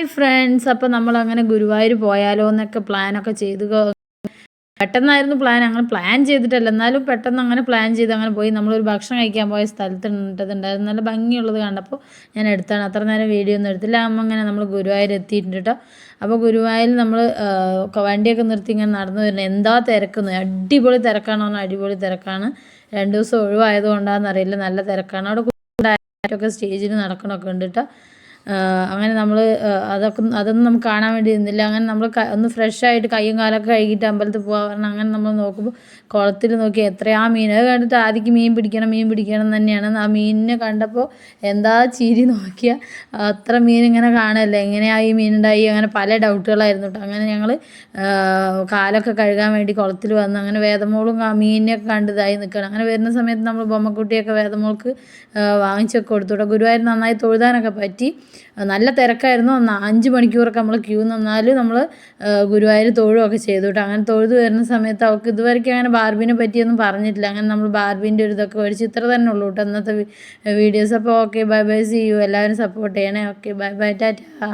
Hi friends അപ്പോൾ നമ്മൾ അങ്ങനെ ഗുരുവായൂർ പോയാലോ എന്നൊക്കെ പ്ലാനൊക്കെ ചെയ്ത്. പെട്ടെന്നായിരുന്നു പ്ലാൻ അങ്ങനെ പ്ലാൻ ചെയ്തിട്ടല്ല. എന്നാലും പെട്ടെന്ന് അങ്ങനെ പ്ലാൻ ചെയ്ത് അങ്ങനെ പോയി. നമ്മളൊരു ഭക്ഷണം കഴിക്കാൻ പോയ സ്ഥലത്ത് നിന്നിട്ടുണ്ടായിരുന്നു നല്ല ഭംഗിയുള്ളത് കണ്ടപ്പോൾ ഞാൻ എടുത്താണ്. അത്ര നേരം വീഡിയോ ഒന്നും എടുത്തില്ല. അമ്മ അങ്ങനെ നമ്മൾ ഗുരുവായൂർ എത്തിയിട്ടുണ്ട് കേട്ടോ അപ്പോൾ ഗുരുവായൂരിൽ നമ്മൾ വണ്ടിയൊക്കെ നിർത്തി ഇങ്ങനെ നടന്നു വരുന്നത് എന്താ തിരക്കുന്നത് അടിപൊളി തിരക്കാണ്. പറഞ്ഞാൽ അടിപൊളി തിരക്കാണ്. രണ്ട് ദിവസം ഒഴിവായത് കൊണ്ടാണെന്നറിയില്ല നല്ല തിരക്കാണ്. അവിടെ ഒക്കെ സ്റ്റേജിൽ നടക്കണമൊക്കെ ഉണ്ട് കേട്ടോ അങ്ങനെ നമ്മൾ അതൊക്കെ അതൊന്നും നമുക്ക് കാണാൻ വേണ്ടി നിന്നില്ല. അങ്ങനെ നമ്മൾ ഒന്ന് ഫ്രഷായിട്ട് കയ്യും കാലൊക്കെ കഴുകിയിട്ട് അമ്പലത്തിൽ പോകാൻ പറഞ്ഞാൽ അങ്ങനെ നമ്മൾ നോക്കുമ്പോൾ കുളത്തിൽ നോക്കി എത്രയാ മീൻ. അത് കണ്ടിട്ട് ആദ്യം മീൻ പിടിക്കണം മീൻ പിടിക്കണം തന്നെയാണ്. ആ മീനിനെ കണ്ടപ്പോൾ എന്താ ചീരി നോക്കിയാൽ അത്ര മീൻ ഇങ്ങനെ കാണല്ലേ? എങ്ങനെയാ ഈ മീനുണ്ടായി അങ്ങനെ പല ഡൗട്ടുകളായിരുന്നു കേട്ടോ. അങ്ങനെ ഞങ്ങൾ കാലൊക്കെ കഴുകാൻ വേണ്ടി കുളത്തിൽ വന്ന് അങ്ങനെ വേദമോളും ആ മീനിനെയൊക്കെ കണ്ടതായി നിൽക്കണം അങ്ങനെ വരുന്ന സമയത്ത് നമ്മൾ ബൊമ്മക്കുട്ടിയൊക്കെ വേദമോൾക്ക് വാങ്ങിച്ചൊക്കെ കൊടുത്തു. കേട്ടോ ഗുരുവായൂർ നന്നായി തൊഴുതാനൊക്കെ പറ്റി. നല്ല തിരക്കായിരുന്നു. അഞ്ച് മണിക്കൂറൊക്കെ നമ്മൾ ക്യൂ നിന്നാൽ നമ്മൾ ഗുരുവായൂർ തൊഴുകയൊക്കെ ചെയ്തു കേട്ടോ. അങ്ങനെ തൊഴുതു വരുന്ന സമയത്ത് അവൾക്ക് ഇതുവരെ അങ്ങനെ ബാർബിനെ പറ്റിയൊന്നും പറഞ്ഞിട്ടില്ല. അങ്ങനെ നമ്മൾ ബാർബിന്റെ ഒരു ഇതൊക്കെ മേടിച്ച് ഇത്ര തന്നെ ഉള്ളൂ കേട്ടോ. ഇന്നത്തെ വീഡിയോസ് അപ്പോൾ okay bye bye see you. എല്ലാവരും സപ്പോർട്ട് ചെയ്യണേ. Okay bye bye tata.